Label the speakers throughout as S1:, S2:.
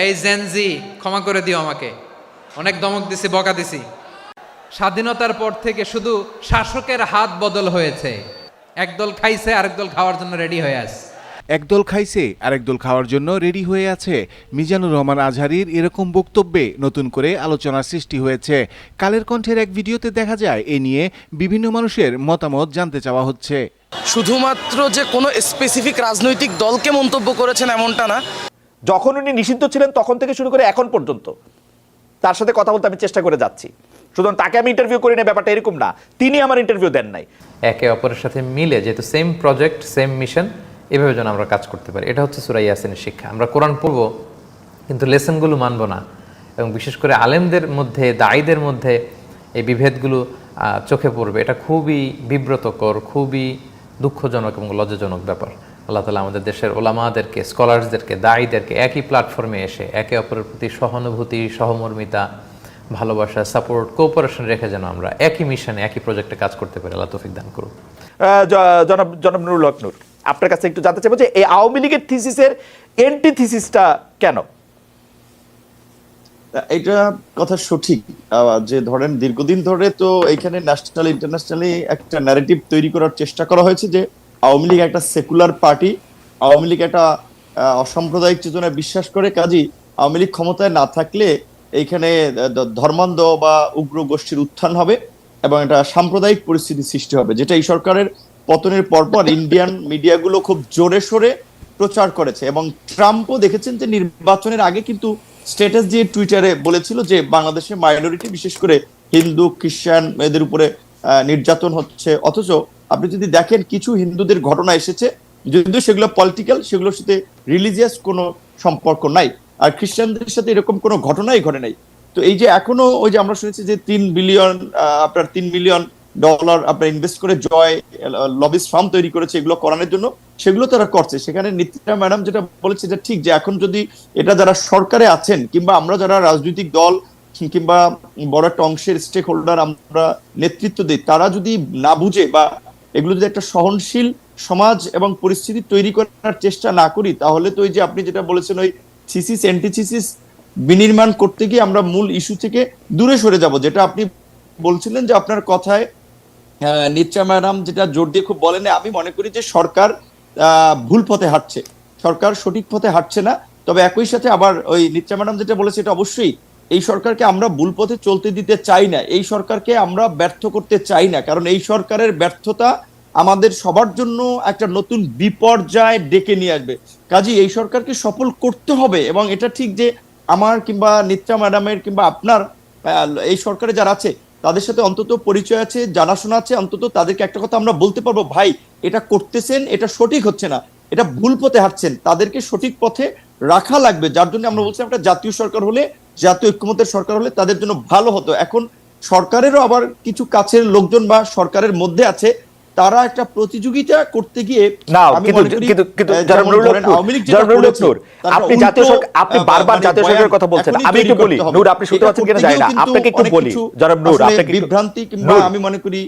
S1: এই জেনজি ক্ষমা করে দিও আমাকে। অনেক দমক দিছি বকা দিছি। স্বাধীনতার পর থেকে শুধু শাসকের হাত বদল হয়েছে। একদল খাইছে আরেক দল খাওয়ার জন্য রেডি হয়ে আছে।
S2: একদল খাইছে আরেক দল খাওয়ার জন্য রেডি হয়ে আছে। মিজানুর রহমান আজহারির এরকম বক্তব্যে নতুন করে আলোচনার সৃষ্টি হয়েছে। কালের কণ্ঠের এক ভিডিওতে দেখা যায় এ নিয়ে বিভিন্ন মানুষের মতামত জানতে চাওয়া হচ্ছে।
S3: শুধুমাত্র যে কোনো স্পেসিফিক রাজনৈতিক দলকে মন্তব্য করেছেন এমনটা না।
S4: যখন উনি নিষিদ্ধ ছিলেন তখন থেকে শুরু করে এখন পর্যন্ত। তার সাথে কথা বলতে আমি চেষ্টা করে যাচ্ছি। সুতরাং তাকে আমি ইন্টারভিউ করি না ব্যাপারটা এরকম না। তিনি আমার ইন্টারভিউ দেন নাই।
S5: একে অপরের সাথে মিলে, যেহেতু সেম প্রজেক্ট সেম মিশন এভাবে যেন আমরা কাজ করতে পারি। এটা হচ্ছে সুরাই ইয়াসিনের শিক্ষা। আমরা কোরআন পড়ব, কিন্তু লেসনগুলো মানব না। এবং বিশেষ করে আলেমদের মধ্যে দায়ীদের মধ্যে এই বিভেদগুলো চোখে পড়বে। এটা খুবই বিব্রতকর, খুবই দুঃখজনক এবং লজ্জাজনক ব্যাপার। আল্লাহ তালা আমাদের দেশের ওলামাদেরকে স্কলার্সদেরকে দায়ীদেরকে একই প্ল্যাটফর্মে এসে একে অপরের প্রতি সহানুভূতি সহমর্মিতা ভালোবাসা সাপোর্ট কোঅপারেশন রেখে যেন আমরা একই মিশনে একই প্রজেক্টে কাজ করতে পারি। আল্লাহ তৌফিক দান করুন।
S4: জনাব জনাব নুরুল হক নূর আপনার কাছে একটু জানতে চাইব যে এই আওয়ামী লীগের থিসিসের এন্টি থিসিসটা কেন
S6: এটা কথা সঠিক। আহ, যে ধরেন দীর্ঘদিন ধরে তো এখানে ন্যাশনাল ইন্টারন্যাশনালি একটা ন্যারেটিভ তৈরি করার চেষ্টা করা হয়েছে যে আওয়ামী লীগ একটা সেকুলার পার্টি, আওয়ামী লীগ একটা অসাম্প্রদায়িক চেতনায় বিশ্বাস করে। কাজী, আওয়ামী লীগ ক্ষমতায় না থাকলে এইখানে ধর্মান্ধ বা উগ্র গোষ্ঠীর উত্থান হবে এবং একটা সাম্প্রদায়িক পরিস্থিতি সৃষ্টি হবে, যেটা এই সরকারের পতনের পরপর ইন্ডিয়ান মিডিয়াগুলো খুব জোরে সোরে প্রচার করেছে। এবং ট্রাম্পও দেখেছেন যে নির্বাচনের আগে কিন্তু স্ট্যাটাস দিয়ে টুইটারে বলেছিল যে বাংলাদেশের মাইনরিটি, বিশেষ করে হিন্দু, খ্রিস্টান, এদের উপরে নির্যাতন হচ্ছে। অথচ আপনি যদি দেখেন কিছু হিন্দুদের ঘটনা এসেছে, যদিও সেগুলো পলিটিক্যাল সেগুলোর সাথে রিলিজিয়াস কোনো সম্পর্ক নাই। আর খ্রিস্টানদের সাথে এরকম কোনো ঘটনাই ঘটে নাই। তো এই যে এখনও ওই যে আমরা শুনেছি যে তিন বিলিয়ন আপনার তিন মিলিয়ন ডলার আপনার ইনভেস্ট করে জয় লবিস ফার্ম তৈরি করেছে এগুলো করানোর জন্য, সেগুলো তারা করছে। সেখানে নিত্যা ম্যাডাম যেটা বলেছে এটা ঠিক যে এখন যদি এটা যারা সরকারে আছেন কিংবা আমরা যারা রাজনৈতিক দল কিংবা বড় একটা অংশের স্টেক হোল্ডার আমরা নেতৃত্ব দিই, তারা যদি না বুঝে বা এগুলো যদি একটা সহনশীল সমাজ এবং পরিস্থিতি তৈরি করার চেষ্টা না করি, তাহলে তো ওই যে আপনি যেটা বলেছেন ওই থিসিস, অ্যান্টিথিসিস বিনির্মাণ করতে গিয়ে আমরা মূল ইস্যু থেকে দূরে সরে যাব, যেটা আপনি বলছিলেন যে আপনার কথায় নিত্রা ম্যাডাম যেটা জোর দিয়ে খুব বলেন, আমি মনে করি যে সরকার ভুল পথে হাঁটছে। সরকার সঠিক পথে হাঁটছে না, তবে একই সাথে আবার ওই নিত্রা ম্যাডাম যেটা বলেছে, এটা অবশ্যই এই সরকারকে আমরা ভুল পথে চলতে দিতে চাই না, এই সরকারকে আমরা ব্যর্থ করতে চাই না, কারণ এই সরকারের ব্যর্থতা আমাদের সবার জন্য একটা নতুন বিপর্যয় ডেকে নিয়ে আসবে। কাজী, এই সরকারকে সফল করতে হবে এবং এটা ঠিক যে আমার কিংবা নিত্রা ম্যাডামের কিংবা আপনার এই সরকারে যারা আছে, তাদের সাথে অন্তত পরিচয় আছে, জানাশোনা আছে, অন্তত তাদেরকে একটা কথা আমরা বলতে পারব, ভাই, এটা করতেছেন, এটা সঠিক হচ্ছে না, এটা ভুল পথে হাঁটছেন, তাদেরকে সঠিক পথে রাখা লাগবে। যার জন্য আমরা বলছি একটা জাতীয় সরকার হলে জাতীয় ঐক্যমতের সরকার হলে তাদের জন্য ভালো হতো। এখন সরকারেরও আবার কিছু কাছের লোকজন বা সরকারের মধ্যে আছে তারা একটা প্রতিযোগিতা করতে গিয়ে
S4: না কিন্তু কিন্তু আপনি জাতীয় সরকার আপনি বারবার
S6: মানে
S4: জাতীয় সরকারের কথা বলছেন আমি একটু বলি নূর আপনি শুনতে পাচ্ছেন কিনা? জানি না আপনাকে একটু বলি জনাব নূর আপনাকে
S6: বিভ্রান্তি কিংবা আমি মনে করি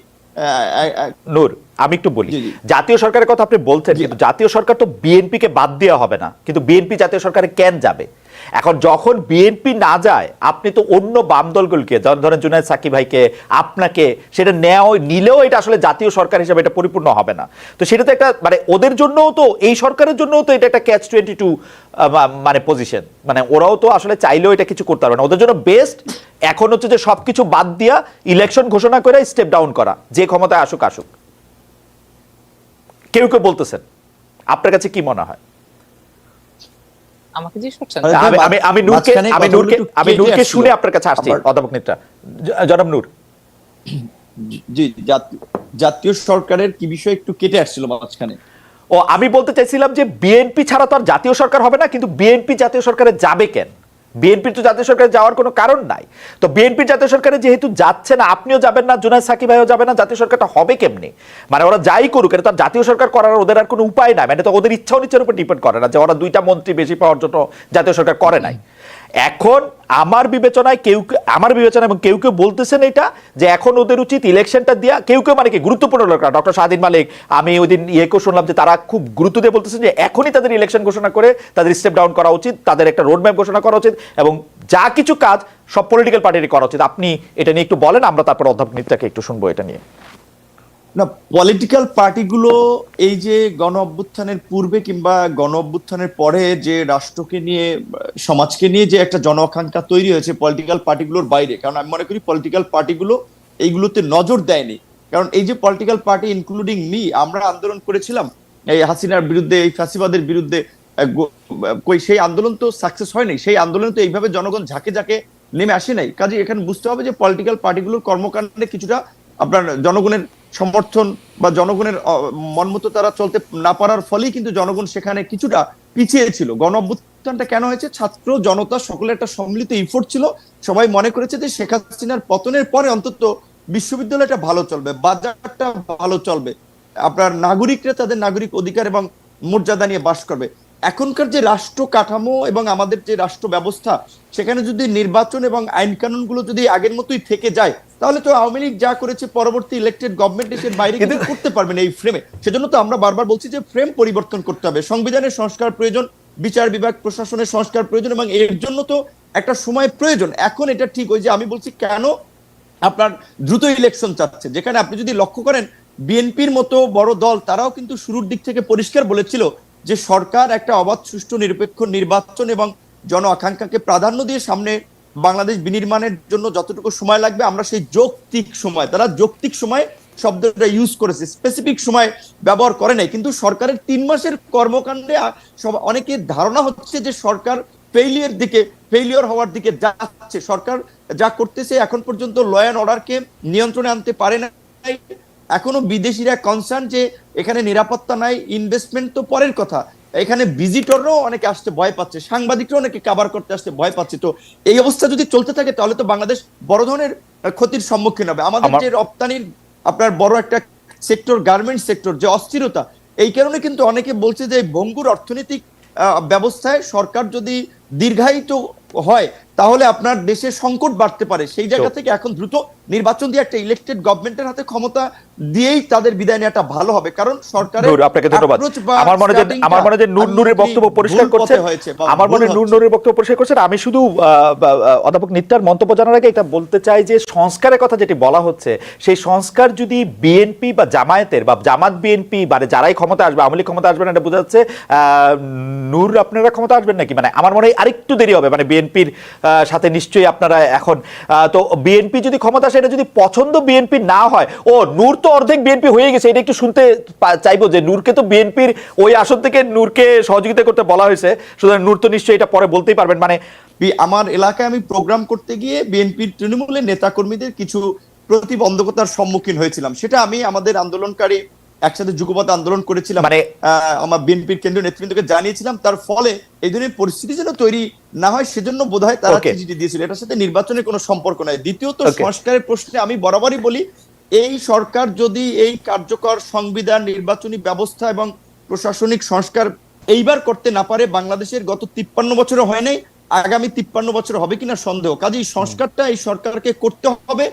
S4: নূর আমি একটু বলি। জাতীয় সরকারের কথা আপনি বলছেন কিন্তু জাতীয় সরকার তো বিএনপি কে বাদ দেওয়া হবে না কিন্তু বিএনপি জাতীয় সরকারে কেন যাবে? এখন যখন বিএনপি না যায়, আপনি তো অন্য বাম দলগুলোকে যেমন ধরেন জুনায়দ সাকি ভাইকে, আপনাকে সেটা নেওয়া নিলেও এটা আসলে জাতীয় সরকার হিসেবে এটা পরিপূর্ণ হবে না। তো সেটা তো একটা মানে ওদের জন্যও তো, এই সরকারের জন্যও তো এটা একটা ক্যাচ টোয়েন্টি টু মানে পজিশন মানে ওরাও তো আসলে চাইলেও এটা কিছু করতে পারবে না। ওদের জন্য বেস্ট এখন হচ্ছে যে সবকিছু বাদ দিয়া ইলেকশন ঘোষণা করে স্টেপ ডাউন করা। যে ক্ষমতায় আসুক আসুক। কেউ কেউ বলতেছেন। আপনার কাছে কি মনে হয়?
S7: আমাকে জিজ্ঞেস করছেন?
S4: আমি আমি নূরকে আমি নূরকে আমি নূরকে শুনে আপনার কাছে আসছি অধ্যাপক নেত্রা। জনাব নূর।
S6: জি জাতীয়- জাতীয় সরকারের কি বিষয় একটু কেটে আসছিল মাঝখানে?
S4: ও আমি বলতে চাইছিলাম যে বিএনপি ছাড়া তো আর জাতীয় সরকার হবে না কিন্তু বিএনপি জাতীয় সরকারে যাবে কেন? বিএনপি তো জাতীয় সরকারে যাওয়ার কোনো কারণ নাই। তো বিএনপির জাতীয় সরকারে যেহেতু যাচ্ছে না, আপনিও যাবেন না জুনায় সাকিব ভাইও যাবে না, জাতীয় সরকারটা হবে কেমনে? মানে ওরা যাই করুক, এটা তো জাতীয় সরকার করার ওদের আর কোনো উপায় নাই। মানে তো ওদের ইচ্ছা অনিচ্ছার উপর ডিপেন্ড করে না যে ওরা দুইটা মন্ত্রী বেশি পাওয়ার জন্য জাতীয় সরকার করে নাই। এখন আমার বিবেচনায় কেউ আমার বিবেচনা এবং কেউ কেউ বলতেছেন এটা, যে এখন ওদের উচিত ইলেকশনটা দেওয়া কেউ কেউ মানে কি গুরুত্বপূর্ণ লোকরা ডক্টর শাহিন মালিক, আমি ওই দিন ইয়েকেও শুনলাম যে তারা খুব গুরুত্ব দিয়ে বলতেছেন যে এখনই তাদের ইলেকশন ঘোষণা করে তাদের স্টেপ ডাউন করা উচিত, তাদের একটা রোড ম্যাপ ঘোষণা করা উচিত এবং যা কিছু কাজ সব পলিটিক্যাল পার্টিরই করা উচিত। আপনি এটা নিয়ে একটু বলেন, আমরা তারপর অধ্যাপক নিত্যাকে একটু শুনব এটা নিয়ে।
S6: না পলিটিক্যাল পার্টিগুলো এই যে গণ অভ্যুত্থানের পূর্বে কিংবা গণ অভ্যুত্থানের পরে যে রাষ্ট্রকে নিয়ে, সমাজকে নিয়ে যে একটা জন আকাঙ্ক্ষা তৈরি হয়েছে পলিটিক্যাল পার্টিগুলোর বাইরে, কারণ আমি মনে করি পলিটিক্যাল পার্টিগুলো এইগুলোতে নজর দেয়নি। কারণ এই যে পলিটিক্যাল পার্টি ইনক্লুডিং মি আমরা আন্দোলন করেছিলাম, এই হাসিনার বিরুদ্ধে, এই ফাঁসিবাদের বিরুদ্ধে সেই আন্দোলন তো সাকসেস হয়নি, সেই আন্দোলন তো এইভাবে জনগণ ঝাঁকে ঝাঁকে নেমে আসে নাই। কাজে এখানে বুঝতে হবে যে পলিটিক্যাল পার্টিগুলোর কর্মকাণ্ডে কিছুটা আপনার জনগণের সমর্থন বা জনগণের মনমতো তারা চলতে না পারার ফলেই কিন্তু জনগণ সেখানে কিছুটা পিছিয়ে ছিল। গণ অভ্যুত্থানটা কেন হয়েছে? ছাত্র জনতা সকলের একটা সম্মিলিত ইফোর্ট ছিল। সবাই মনে করেছে যে শেখ হাসিনার পতনের পরে অন্তত বিশ্ববিদ্যালয়টা ভালো চলবে, বাজারটা ভালো চলবে। আপনার নাগরিকরা তাদের নাগরিক অধিকার এবং মর্যাদা নিয়ে বাস করবে। এখনকার যে রাষ্ট্র কাঠামো এবং আমাদের যে রাষ্ট্র ব্যবস্থা সেখানে যদি নির্বাচন এবং আইন কানুনগুলো যদি আগের মতোই থেকে যায় তাহলে তো আওয়ামী লীগ যা করেছে পরবর্তী ইলেক্টেড গভর্নমেন্ট দেশের বাইরে কিন্তু করতে পারবে না এই ফ্রেমে সেজন্য তো আমরা বারবার বলছি যে ফ্রেম পরিবর্তন করতে হবে। সংবিধানের সংস্কার প্রয়োজন বিচার বিভাগ প্রশাসনের সংস্কার প্রয়োজন এবং এর জন্য তো একটা সময় প্রয়োজন। এখন এটা ঠিক ওই যে আমি বলছি কেন আপনার দ্রুত ইলেকশন চাচ্ছে? যেখানে আপনি যদি লক্ষ্য করেন বিএনপির মতো বড় দল তারাও কিন্তু শুরুর দিক থেকে পরিষ্কার বলেছিল যে সরকার একটা অবাধ, সুষ্ঠু, নিরপেক্ষ নির্বাচন এবং জন আকাঙ্ক্ষাকে প্রাধান্য দিয়ে সামনে বাংলাদেশ বিনির্মাণের জন্য যতটুকু সময় লাগবে, আমরা সেই যৌক্তিক সময়, তারা যৌক্তিক সময় শব্দটা ইউজ করেছে স্পেসিফিক সময় ব্যবহার করে নাই। কিন্তু সরকারের তিন মাসের কর্মকাণ্ডে সব, অনেকের ধারণা হচ্ছে যে সরকার ফেইলিয়ার দিকে ফেইলিয়র হওয়ার দিকে যাচ্ছে। সরকার যা করতেছে এখন পর্যন্ত ল অ্যান্ড অর্ডারকে নিয়ন্ত্রণে আনতে পারে না এখনও বিদেশিরা কনসার্ন যে এখানে নিরাপত্তা নাই ইনভেস্টমেন্ট তো পরের কথা। এখানে ভিজিটররাও অনেকে আসতে ভয় পাচ্ছে সাংবাদিকরাও অনেকে কাবার করতে আসতে ভয় পাচ্ছে। তো এই অবস্থা যদি চলতে থাকে তাহলে তো বাংলাদেশ বড় ধরনের ক্ষতির সম্মুখীন হবে। আমাদের যে রপ্তানির আপনার বড় একটা সেক্টর গার্মেন্ট সেক্টর যে অস্থিরতা এই কারণে কিন্তু অনেকে বলছে যে ভঙ্গুর অর্থনৈতিক আহ, ব্যবস্থায় সরকার যদি দীর্ঘায়িত হয় তাহলে আপনার দেশে সংকট বাড়তে পারে। সেই জায়গা থেকে এখন দ্রুত নির্বাচন দিয়ে একটা ইলেকটেড গভর্নমেন্টের হাতে ক্ষমতা দিয়েই তাদের বিদায় নেওয়াটা ভালো হবে। কারণ সরকারের
S4: আপনাকে ধন্যবাদ। আমার মনে হয় আমার মনে হয় নূর নূরের বক্তব্য পরিষ্কার
S6: বা
S4: আমার মনে
S6: ভুল
S4: নূর নূরের বক্তব্য পরিষ্কার করছেন। আমি শুধু অধ্যাপক নিত্যার মন্তব্য জানার আগে এটা বলতে চাই যে সংস্কারের কথা যেটি বলা হচ্ছে সেই সংস্কার যদি বিএনপি বা জামায়াতের বা জামাত বিএনপি মানে যারাই ক্ষমতা আসবে আওয়ামী লীগ ক্ষমতা আসবে না এটা বোঝা যাচ্ছে আহ, নূর আপনারা ক্ষমতা আসবেন নাকি? মানে আমার মনে হয় আরেকটু দেরি হবে। মানে বিএনপির সাথে নিশ্চয়ই আপনারা এখন। তো বিএনপি যদি ক্ষমতা আসে এটা যদি পছন্দ বিএনপি না হয় ও নূর তো অর্ধেক বিএনপি হয়ে গেছে এটা একটু শুনতে চাইব যে নূরকে তো বিএনপির ওই আসন থেকে নূরকে সহযোগিতা করতে বলা হয়েছে সুতরাং নূর তো নিশ্চয়ই এটা পরে বলতেই পারবেন। মানে
S6: আমার এলাকায় আমি প্রোগ্রাম করতে গিয়ে বিএনপির তৃণমূলের নেতাকর্মীদের কিছু প্রতিবন্ধকতার সম্মুখীন হয়েছিলাম। সেটা আমি আমাদের আন্দোলনকারী একসাথে যুগপথ আন্দোলন করেছিলাম।
S4: মানে-
S6: আমার বিএনপির কেন্দ্রীয় নেতৃবৃন্দকে জানিয়েছিলাম তার ফলে এই ধরনের পরিস্থিতি যেন তৈরি না হয় সেজন্য বোধহয় তারা চিঠিটি দিয়েছিল। এটার সাথে নির্বাচনের কোনো সম্পর্ক নাই। দ্বিতীয়ত সংস্কারের প্রশ্নে আমি বরাবরই বলি এই সরকার যদি এই কার্যকর সংবিধান নির্বাচনী ব্যবস্থা এবং প্রশাসনিক সংস্কার এইবার করতে না পারে বাংলাদেশের গত তিপ্পান্ন বছরে হয় নাই আগামী তিপ্পান্ন বছর হবে কিনা সন্দেহ। কাজেই সংস্কারটা এই সরকারকে করতে হবে।